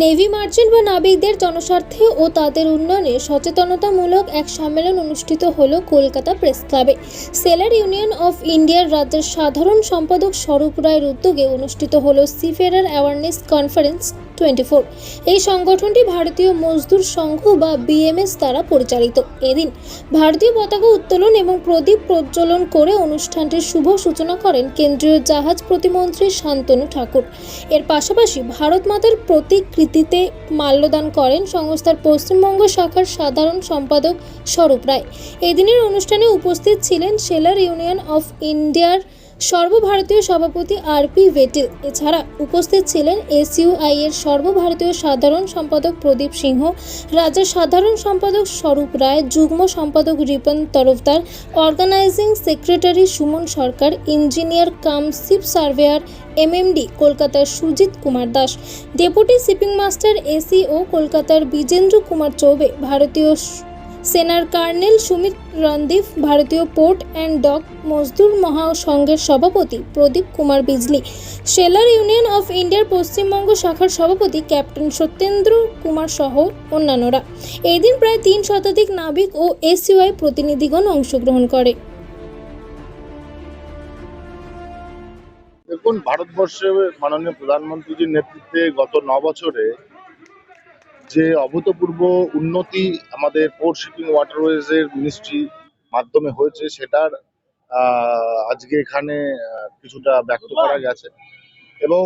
Navy merchant বা নাবিকদের জনস্বার্থে ও তাদের উন্নয়নে সচেতনতামূলক এক সম্মেলন অনুষ্ঠিত হলো কলকাতা প্রেস ক্লাবে। সেলার ইউনিয়ন অফ ইন্ডিয়ার রাজ্যের সাধারণ সম্পাদক স্বরূপ রায়ের উদ্যোগে অনুষ্ঠিত হলো সিফেরার অ্যাওয়ারনেস কনফারেন্স। টোয়েন্টি এই সংগঠনটি ভারতীয় মজদুর সংঘ বা বিএমএস দ্বারা পরিচালিত। এদিন ভারতীয় পতাকা উত্তোলন এবং প্রদীপ প্রজ্বলন করে অনুষ্ঠানটির শুভ সূচনা করেন কেন্দ্রীয় জাহাজ প্রতিমন্ত্রী শান্তনু ঠাকুর। এর পাশাপাশি ভারত মাতার প্রতিকৃতিতে মাল্যদান করেন সংস্থার পশ্চিমবঙ্গ শাখার সাধারণ সম্পাদক স্বরূপ রায়। এদিনের অনুষ্ঠানে উপস্থিত ছিলেন সেলার ইউনিয়ন অফ ইন্ডিয়ার সর্বভারতীয় সভাপতি আর পি ভেটিল। এছাড়া উপস্থিত ছিলেন এসইউআই এর সর্বভারতীয় সাধারণ সম্পাদক প্রদীপ সিংহ, রাজ্যের সাধারণ সম্পাদক স্বরূপ রায়, যুগ্ম সম্পাদক Ripon Tarafdar, organising secretary Suman Sarkar, engineer cum ship surveyor, MMD কলকাতার Sujit Kumar Das, deputy shipping master AC ও কলকাতার বিজেন্দ্র কুমার চৌবে, ভারতীয় সেনার colonel Sumit Randeep, Bharatiya port and dock Mazdoor মহাসংঘের সভাপতি Pradeep Kumar Bijli, sailor union of ইন্ডিয়ার পশ্চিমবঙ্গ শাখার সভাপতি captain Satyendra Kumar সহ অন্যান্যরা। এই দিন প্রায় তিন শতাধিক নাবিক ও এসইউআই প্রতিনিধিগণ অংশগ্রহণ করে। দেখুন, ভারতবর্ষে মাননীয় প্রধানমন্ত্রীজির নেতৃত্বে গত ন বছরে যে অভূতপূর্ব উন্নতি আমাদের পোর্ট শিপিং ওয়াটারওয়েজ এর মিনিস্ট্রি মাধ্যমে হয়েছে, সেটার আজকে এখানে কিছুটা ব্যক্ত করা গেছে। এবং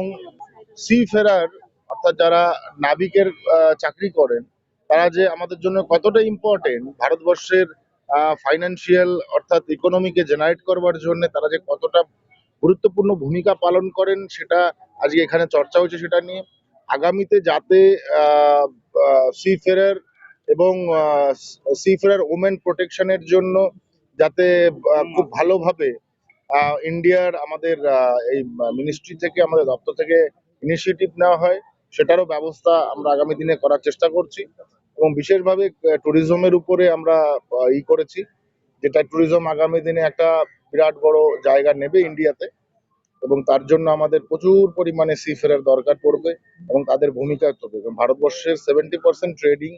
সি ফেরার অর্থাৎ যারা নাবিকের চাকরি করেন, তারা যে আমাদের জন্য কতটা ইম্পর্টেন্ট ভারতবর্ষের ফাইন্যান্সিয়াল অর্থাৎ ইকোনমিকে জেনারেট করবার জন্য তারা যে কতটা গুরুত্বপূর্ণ ভূমিকা পালন করেন, সেটা আজকে এখানে চর্চা হয়েছে সেটা নিয়ে। আগামীতে যাতে সি ফেরার এবং সি ফেরার ওমেন প্রোটেকশনের জন্য যাতে খুব ভালোভাবে ইন্ডিয়ার আমাদের এই মিনিস্ট্রি থেকে আমাদের দপ্তর থেকে ইনিশিয়েটিভ নেওয়া হয় সেটারও ব্যবস্থা আমরা আগামী দিনে করার চেষ্টা করছি এবং বিশেষভাবে ট্যুরিজমের উপরে আমরা ই করেছি যেটা ট্যুরিজম আগামী দিনে একটা বিরাট বড় জায়গা নেবে ইন্ডিয়াতে এবং তার জন্য আমাদের প্রচুর পরিমাণে সি ফেরার দরকার পড়বে এবং তাদের ভূমিকা থাকবে ভারতবর্ষের সেভেন্টি পার্সেন্ট ট্রেডিং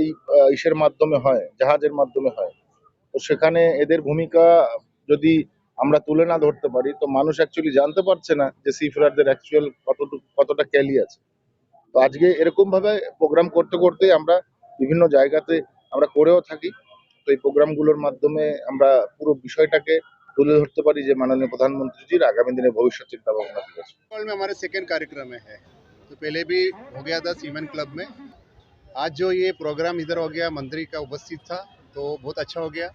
এই ইসের মাধ্যমে হয়, জাহাজের মাধ্যমে হয়। তো সেখানে এদের ভূমিকা যদি আমরা তুলে না ধরতে পারি, তো মানুষ অ্যাকচুয়ালি জানতে পারছে না যে সি ফেরারদের অ্যাকচুয়াল কতটুকু, কতটা ক্যালি আছে। তো আজকে এরকম ভাবে প্রোগ্রাম করতে করতে আমরা বিভিন্ন জায়গাতে আমরা করেও থাকি। তো এই প্রোগ্রামগুলোর মাধ্যমে আমরা পুরো বিষয়টাকে তুলে ধরতে পারি যে মাননীয় প্রধানমন্ত্রীজির আগামী দিনে ভবিষ্যৎ চিন্তা ভাবনা কি আছে फुटबॉल में हमारे सेकेंड कार्यक्रम में है तो पहले भी हो गया था सीमेंट क्लब में आज जो ये प्रोग्राम इधर हो गया मंत्री का उपस्थित था तो बहुत अच्छा हो गया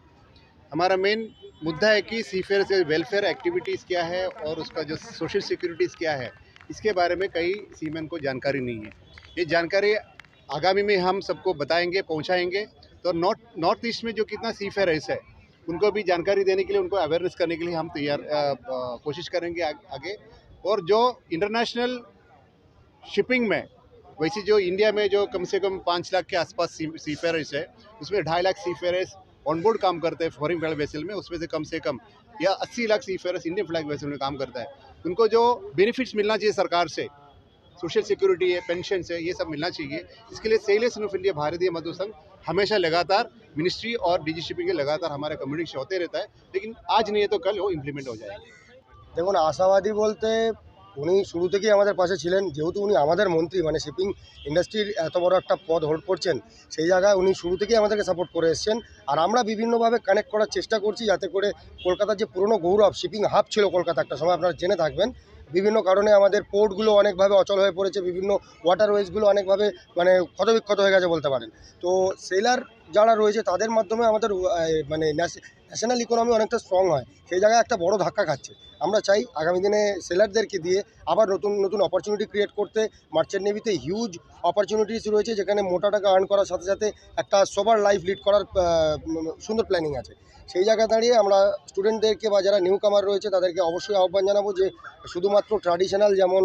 हमारा मेन मुद्दा है कि सीफेयर से वेलफेयर एक्टिविटीज़ क्या है और उसका जो सोशल सिक्योरिटीज़ क्या है इसके बारे में कई सीमेन को जानकारी नहीं है ये जानकारी आगामी में हम सबको बताएंगे पहुंचाएंगे तो नॉर्थ नॉर्थ ईस्ट में जो कितना सीफेयर्स है उनको भी जानकारी देने के लिए, उनको अवेयरनेस करने के लिए हम तैयार कोशिश करेंगे आग- आगे। और जो इंटरनेशनल शिपिंग में, वैसे जो इंडिया में जो कम से कम पाँच लाख के आसपास सी फेयर्स है, उसमें ढाई लाख सी फेयर्स ऑनबोर्ड काम करते हैं फॉरिन फ्लैग वेसल में, उसमें से कम से कम, या अस्सी lakh seafarers Indian flag vessel में काम करता है। उनको जो बेनिफिट्स मिलना चाहिए सरकार से सोशल सिक्योरिटी है पेंशन है, ये सब मिलना चाहिए। इसके लिए सेलेस ऑफ़ इंडिया भारतीय मजदूर संघ हमेशा लगातार मिनिस्ट्री और डी शिपिंग के लगातार हमारा कम्युनिकेशन होते रहता है, लेकिन आज नहीं है तो कल वो इम्प्लीमेंट हो जाएगा। देखो ना, आशावादी बोलते উনি শুরু থেকেই আমাদের পাশে ছিলেন। যেহেতু উনি আমাদের মন্ত্রী মানে শিপিং ইন্ডাস্ট্রির এত বড় একটা পদ হোল্ড করছেন, সেই জায়গায় উনি শুরু থেকেই আমাদেরকে সাপোর্ট করে এসেছেন। আর আমরা বিভিন্নভাবে কানেক্ট করার চেষ্টা করছি যাতে করে কলকাতার যে পুরনো গৌরব, শিপিং হাব ছিল কলকাতা, একটা সময় আপনারা জেনে থাকবেন। বিভিন্ন কারণে আমাদের পোর্টগুলো অনেকভাবে অচল হয়ে পড়েছে, বিভিন্ন ওয়াটারওয়েজগুলো অনেকভাবে মানে ক্ষতবিক্ষত হয়ে গেছে বলতে পারেন। তো সেলার যারা রয়েছে তাদের মাধ্যমে আমাদের মানে ন্যাশনাল ইকোনমি অনেকটা স্ট্রং হয়। সেই জায়গায় একটা বড় ধাক্কা খাচ্ছে। আমরা চাই আগামী দিনে সেলারদেরকে দিয়ে আবার নতুন নতুন অপরচুনিটি ক্রিয়েট করতে। মার্চেন্ট নেভিতে হিউজ অপরচুনিটিস রয়েছে, যেখানে মোটা টাকা আর্ন করার সাথে সাথে একটা সোবার লাইফ লিড করার সুন্দর প্ল্যানিং আছে। সেই জায়গায় দাঁড়িয়ে আমরা স্টুডেন্টদেরকে বা যারা নিউ কামার রয়েছে, তাদেরকে অবশ্যই আহ্বান জানাব যে শুধুমাত্র ট্র্যাডিশনাল যেমন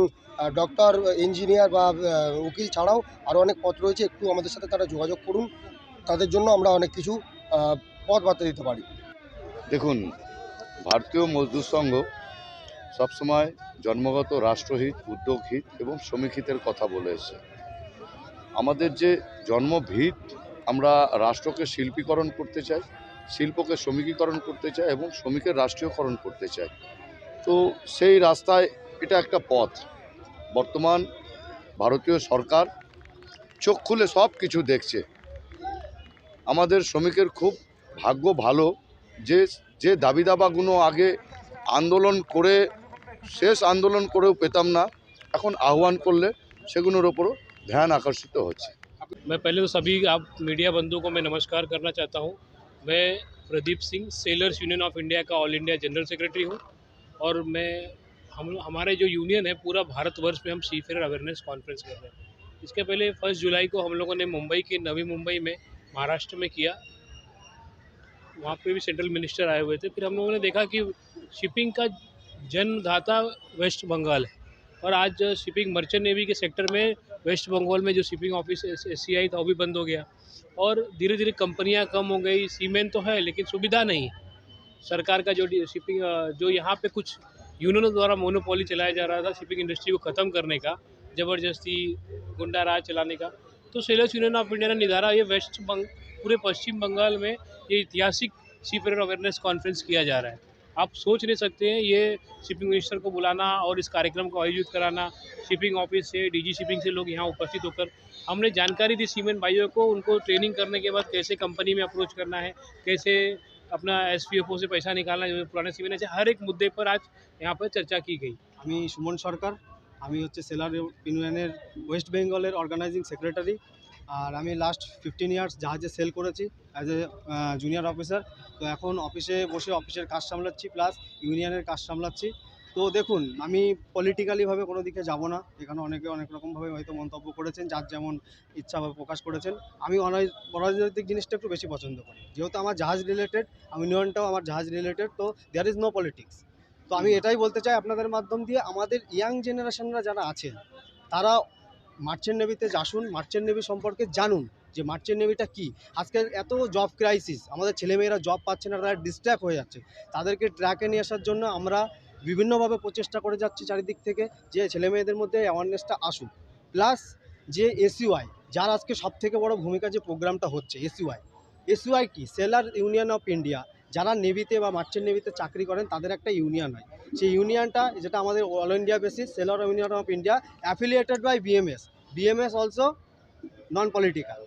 ডক্টর ইঞ্জিনিয়ার বা উকিল ছাড়াও আরও অনেক পথ রয়েছে। একটু আমাদের সাথে তারা যোগাযোগ করুন। তাদের জন্য আমরা অনেক কিছু পথ বার্তা দিতে পারি। দেখুন, ভারতীয় মজদুর সংঘ সবসময় জন্মগত রাষ্ট্রহিত, উদ্যোগহিত এবং শ্রমিকহিতের কথা বলে এসেছে। আমাদের যে জন্মভিত আমরা রাষ্ট্রকে শিল্পীকরণ করতে চাই, শিল্পকে শ্রমিকীকরণ করতে চাই এবং শ্রমিকের রাষ্ট্রীয়করণ করতে চাই। তো সেই রাস্তায় এটা একটা পথ। বর্তমান ভারতীয় সরকার চোখ খুলে সব কিছু দেখছে। আমাদের শ্রমিকের খুব ভাগ্য ভালো যে যে দাবি দাবাগুলো আগে আন্দোলন করে শেষ আন্দোলন করেও পেতাম না এখন আহ্বান করলে সেগুলোর ওপরও ধ্যান আকর্ষিত হচ্ছে मैं पहले तो सभी आप मीडिया बंधुओं को मैं नमस्कार करना चाहता हूँ मैं Pradeep Singh sailors union of India का ऑल इंडिया जनरल सेक्रेटरी हूँ और मैं हम हमारे जो यूनियन है पूरा भारतवर्ष में हम सीफेयर अवेयरनेस कॉन्फ्रेंस कर रहे हैं इसके पहले फर्स्ट जुलाई को हम लोगों ने मुंबई के नवी मुंबई में महाराष्ट्र में किया। वहाँ पे भी सेंट्रल मिनिस्टर आए हुए थे। फिर हम लोगों ने देखा कि शिपिंग का जन्मदाता वेस्ट बंगाल है। और आज शिपिंग मर्चेंट नेवी के सेक्टर में वेस्ट बंगाल में जो shipping office S C I था, वो भी बंद हो गया। और धीरे धीरे कंपनियाँ कम हो गई। सीमेंट तो है, लेकिन सुविधा नहीं सरकार का जो शिपिंग जो यहाँ पे कुछ यूनियनों द्वारा मोनोपोली चलाया जा रहा था शिपिंग इंडस्ट्री को ख़त्म करने का, ज़बरदस्ती गुंडा राज चलाने का तो सेलर्स यूनियन ऑफ़ इंडिया ने निधारा ये वेस्ट बंग, पूरे पश्चिम बंगाल में ये ऐतिहासिक सीफेयर अवेयरनेस कॉन्फ्रेंस किया जा रहा है। आप सोच नहीं सकते हैं, ये शिपिंग मिनिस्टर को बुलाना और इस कार्यक्रम को आयोजित कराना शिपिंग ऑफ़िस से डीजी शिपिंग से लोग यहाँ उपस्थित होकर। हमने जानकारी दी सीमेंट भाइयों को, उनको ट्रेनिंग करने के बाद कैसे कंपनी में अप्रोच करना है, कैसे अपना एसपीएफओ से पैसा निकालना है पुराने सीमेंट ऐसे हर एक मुद्दे पर आज यहाँ पर चर्चा की गई। हमें सुमन सरकार আমি হচ্ছে সেলার ইউনিয়নের ওয়েস্ট বেঙ্গলের অর্গানাইজিং সেক্রেটারি আর আমি লাস্ট ফিফটিন ইয়ার্স জাহাজে সেল করেছি অ্যাজ এ জুনিয়র অফিসার তো এখন অফিসে বসে অফিসের কাজ সামলাচ্ছি প্লাস ইউনিয়নের কাজ সামলাচ্ছি। তো দেখুন, আমি পলিটিক্যালিভাবে কোনো দিকে যাব না। এখানে অনেকে অনেক রকমভাবে হয়তো মন্তব্য করেছেন, যার যেমন ইচ্ছা প্রকাশ করেছেন। আমি অরাজনৈতিক জিনিসটা একটু বেশি পছন্দ করি। যেহেতু আমার জাহাজ রিলেটেড ইউনিয়নটাও আমার জাহাজ রিলেটেড তো দেয়ার ইজ নো পলিটিক্স তো আমি এটাই বলতে চাই আপনাদের মাধ্যম দিয়ে, আমাদের ইয়াং জেনারেশনরা যারা আছেন, তারা মার্চেন্ট নেভিতে আসুন, মার্চেন্ট নেভি সম্পর্কে জানুন যে মার্চেন্ট নেভিটা কী। আজকের এত জব ক্রাইসিস আমাদের ছেলেমেয়েরা জব পাচ্ছে না, তারা ডিস্ট্র্যাক্ট হয়ে যাচ্ছে। তাদেরকে ট্র্যাকে নিয়ে আসার জন্য আমরা বিভিন্নভাবে প্রচেষ্টা করে যাচ্ছি চারিদিক থেকে যে ছেলেমেয়েদের মধ্যে অ্যাওয়ারনেসটা আসুক। প্লাস যে এসইউআই যার আজকে সব থেকে বড় ভূমিকা যে প্রোগ্রামটা হচ্ছে এসইউআই এসইউআই কি? সেলার ইউনিয়ন অফ ইন্ডিয়া যারা নেভিতে বা মার্চেন্ট নেভিতে চাকরি করেন, তাদের একটা ইউনিয়ন হয়। সেই ইউনিয়নটা, যেটা আমাদের all India basis sailor union of India affiliated by BMS BMS also non political